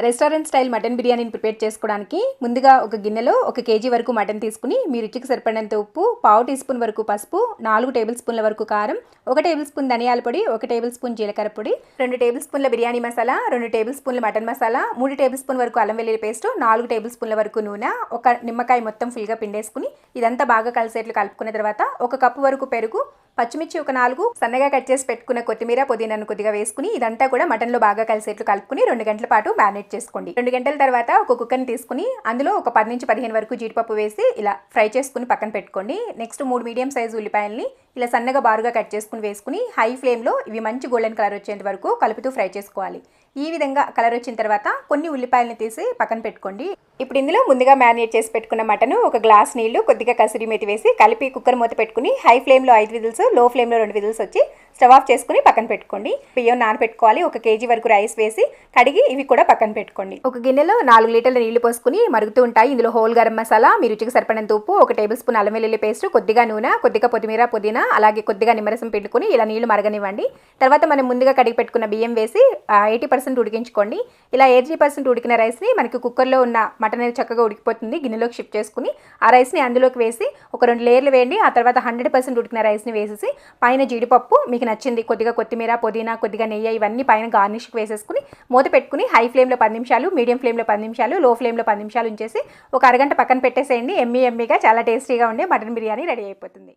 Restaurant style mutton బిర్యానీని prepare చేసుకోవడానికి ముందుగా ఒక గిన్నెలో ఒక కేజీ వరకు మటన్ తీసుకుని మీ రుచికి సరిపడినంత ఉప్పు పావు టీ స్పూన్ వరకు పసుపు నాలుగు టేబుల్ స్పూన్ల వరకు కారం ఒక టేబుల్ స్పూన్ ధనియాల పొడి ఒక టేబుల్ స్పూన్ జీలకర్ర పొడి రెండు టేబుల్ స్పూన్ల బిర్యానీ మసాలా రెండు టేబుల్ స్పూన్ల మటన్ మసాలా మూడు టేబుల్ స్పూన్ వరకు అల్లం వెల్లుల్లి పేస్ట్ నాలుగు టేబుల్ స్పూన్ల వరకు నూనె ఒక నిమ్మకాయ మొత్తం ఫుల్గా పిండేసుకుని ఇదంతా బాగా కలిసేట్లు కలుపుకున్న తర్వాత ఒక కప్పు వరకు పెరుగు పచ్చిమిర్చి ఒక నాలుగు సన్నగా కట్ చేసి పెట్టుకున్న కొత్తిమీర పుదీనాను కొద్దిగా వేసుకుని ఇదంతా కూడా మటన్లో బాగా కలిసేట్లు కలుపుకుని రెండు గంటల పాటు మ్యారినేట్ చేసుకోండి. రెండు గంటల తర్వాత ఒక కుక్కర్ని తీసుకుని అందులో ఒక పది నుంచి పదిహేను వరకు జీడిపప్పు వేసి ఇలా ఫ్రై చేసుకుని పక్కన పెట్టుకోండి. నెక్స్ట్ మూడు మీడియం సైజు ఉల్లిపాయల్ని ఇలా సన్నగా బారుగా కట్ చేసుకుని వేసుకుని హై ఫ్లేమ్లో ఇవి మంచి గోల్డెన్ కలర్ వచ్చేంత వరకు కలుపుతూ ఫ్రై చేసుకోవాలి. ఈ విధంగా కలర్ వచ్చిన తర్వాత కొన్ని ఉల్లిపాయలని తీసి పక్కన పెట్టుకోండి. ఇప్పుడు ఇందులో ముందుగా మ్యారినేట్ చేసి పెట్టుకున్న మటను ఒక గ్లాస్ నీళ్ళు కొద్దిగా కసిరి మెతి వేసి కలిపి కుక్కర్ మూత పెట్టుకుని హై ఫ్లేమ్లో ఐదు విజిల్స్లో ఫ్లేమ్లో రెండు విజిల్స్ వచ్చి స్టవ్ ఆఫ్ చేసుకుని పక్కన పెట్టుకోండి. బియ్యం నానబెట్టుకోవాలి ఒక కేజీ వరకు రైస్ వేసి కడిగి ఇవి కూడా పక్కన పెట్టుకోండి. ఒక గిన్నెలో నాలుగు లీటర్ల నీళ్ళు పోసుకుని మరుగుతూ ఉంటాయి. ఇందులో హోల్ గరం మసాలా మీ రుచికి సరిపడినంత ఉప్పు ఒక టేబుల్ స్పూన్ అల్లం వెల్లుల్లి పేస్ట్ కొద్దిగా నూనె కొద్దిగా కొత్తిమీర పుదీనా అలాగే కొద్దిగా నిమ్మరసం పిండుకొని ఇలా నీళ్ళు మరగనివ్వండి. తర్వాత మనం ముందుగా కడిగి పెట్టుకున్న బియ్యం వేసి ఎయిటీ పర్సెంట్ ఉడికించుకోండి. ఇలా ఎయిటీ పర్సెంట్ ఉడికిన రైస్ని మనకి కుక్కర్లో ఉన్న మటన్ అనేది చక్కగా ఉడికిపోతుంది. గిన్నెలోకి షిఫ్ట్ చేసుకుని ఆ రైస్ని అందులోకి వేసి ఒక రెండు లేయర్లు వేయండి. ఆ తర్వాత హండ్రెడ్ పర్సెంట్ ఉడికిన రైస్ని వేసేసి పైన జీడిపప్పు మీ మీకు నచ్చింది కొద్దిగా కొత్తిమీర పుదీనా కొద్దిగా నెయ్యి ఇవన్నీ పైన గార్నిష్కి వేసేసుకుని మూత పెట్టుకుని హై ఫ్లేమ్లో పది నిమిషాలు మీడియం ఫ్లేమ్లో పది నిమిషాలు లో ఫ్లేమ్లో పది నిమిషాలు ఉంచేసి ఒక అరగంట పక్కన పెట్టేసేయండి. ఎమ్మీ ఎమ్మీగా చాలా టేస్టీగా ఉండే మటన్ బిర్యానీ రెడీ అయిపోతుంది.